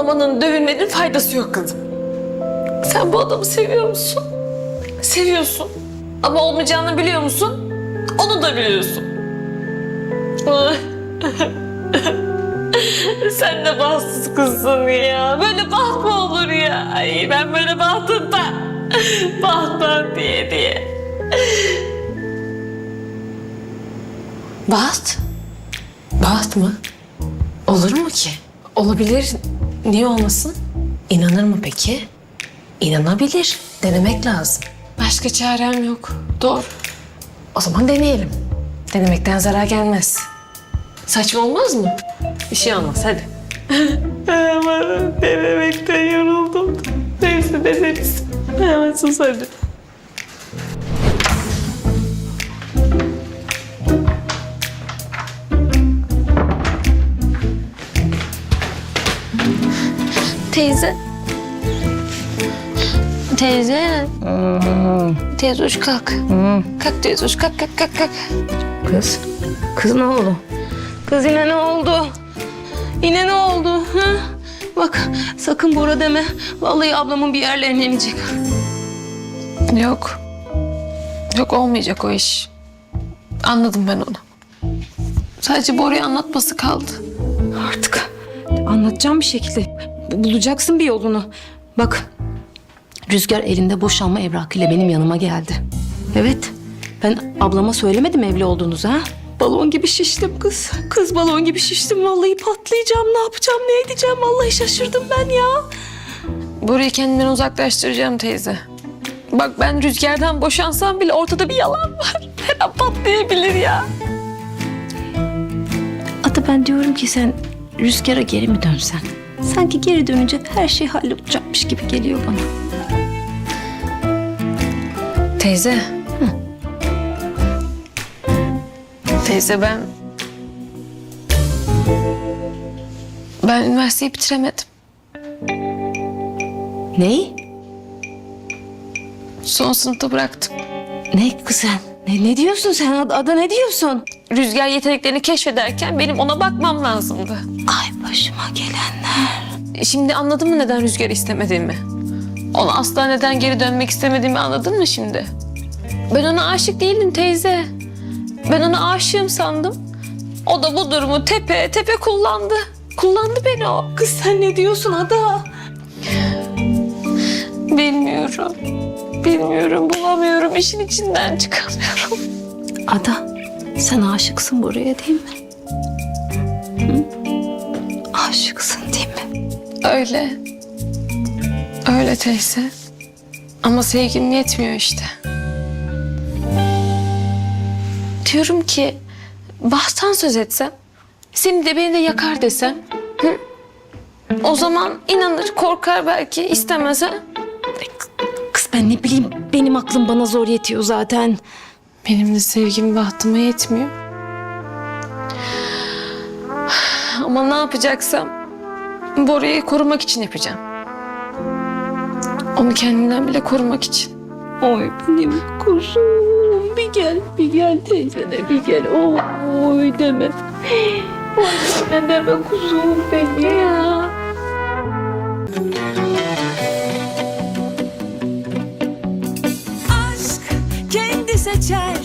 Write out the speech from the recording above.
Ağlamanın, dövünmenin faydası yok kızım. Sen bu adamı seviyor musun? Seviyorsun. Ama olmayacağını biliyor musun? Onu da biliyorsun. Sen de bahtsız kızsın ya. Böyle baht mı olur ya? Ay ben böyle bahtından, bahttan diye diye. Baht? Baht mı? Olur mu ki? Olabilir. Niye olmasın? İnanır mı peki? İnanabilir. Denemek lazım. Başka çarem yok. Doğru. O zaman deneyelim. Denemekten zarar gelmez. Saçma olmaz mı? Bir şey olmaz hadi. Aman denemekten yoruldum. Neyse deneriz. Hemen sus hadi. Teyze. Teyze. Teyze uç kalk. Kalk teyze uç kalk kalk kalk kalk. Kız, kız ne oldu? Kız yine ne oldu? Yine ne oldu? Ha? Bak sakın Bora deme. Vallahi ablamın bir yerlerine inecek. Yok. Yok olmayacak o iş. Anladım ben onu. Sadece Bora'ya anlatması kaldı. Artık anlatacağım bir şekilde. Bu- Bulacaksın bir yolunu. Bak Rüzgar elinde boşanma evrakıyla benim yanıma geldi. Evet ben ablama söylemedim evli olduğunuzu ha. Balon gibi şiştim kız. Kız balon gibi şiştim. Vallahi patlayacağım. Ne yapacağım, ne edeceğim? Vallahi şaşırdım ben ya. Bora'yı kendimden uzaklaştıracağım teyze. Bak ben rüzgardan boşansam bile ortada bir yalan var. Her an patlayabilir ya. Ata ben diyorum ki sen rüzgara geri mi dönsen? Sanki geri dönünce her şey hallolacakmış gibi geliyor bana. Teyze. Teyze ben... Ben üniversiteyi bitiremedim. Ney? Son sınıfta bıraktım. Ne kız sen? Ne, ne diyorsun sen? Ada, Ada ne diyorsun? Rüzgar yeteneklerini keşfederken benim ona bakmam lazımdı. Ay başıma gelenler. Şimdi anladın mı neden Rüzgar'ı istemediğimi? Ona asla neden geri dönmek istemediğimi anladın mı şimdi? Ben ona aşık değildim teyze. Ben ona aşığım sandım. O da bu durumu tepe tepe kullandı. Kullandı beni o. Kız sen ne diyorsun Ada? Bilmiyorum. Bilmiyorum, bulamıyorum. İşin içinden çıkamıyorum. Ada sen aşıksın buraya değil mi? Hı? Aşıksın değil mi? Öyle. Öyle teyze. Ama sevgim yetmiyor işte. Diyorum ki bahttan söz etsem, seni de beni de yakar desem. Hı? O zaman inanır, korkar belki, istemez ha? Kız ben ne bileyim benim aklım bana zor yetiyor zaten. Benim de sevgim bahtıma yetmiyor. Ama ne yapacaksam Bora'yı korumak için yapacağım. Onu kendimden bile korumak için. Oy benim kuzum bir gel bir gel teyzene bir gel oy deme. Oy deme deme kuzum beni ya. aşk kendi seçer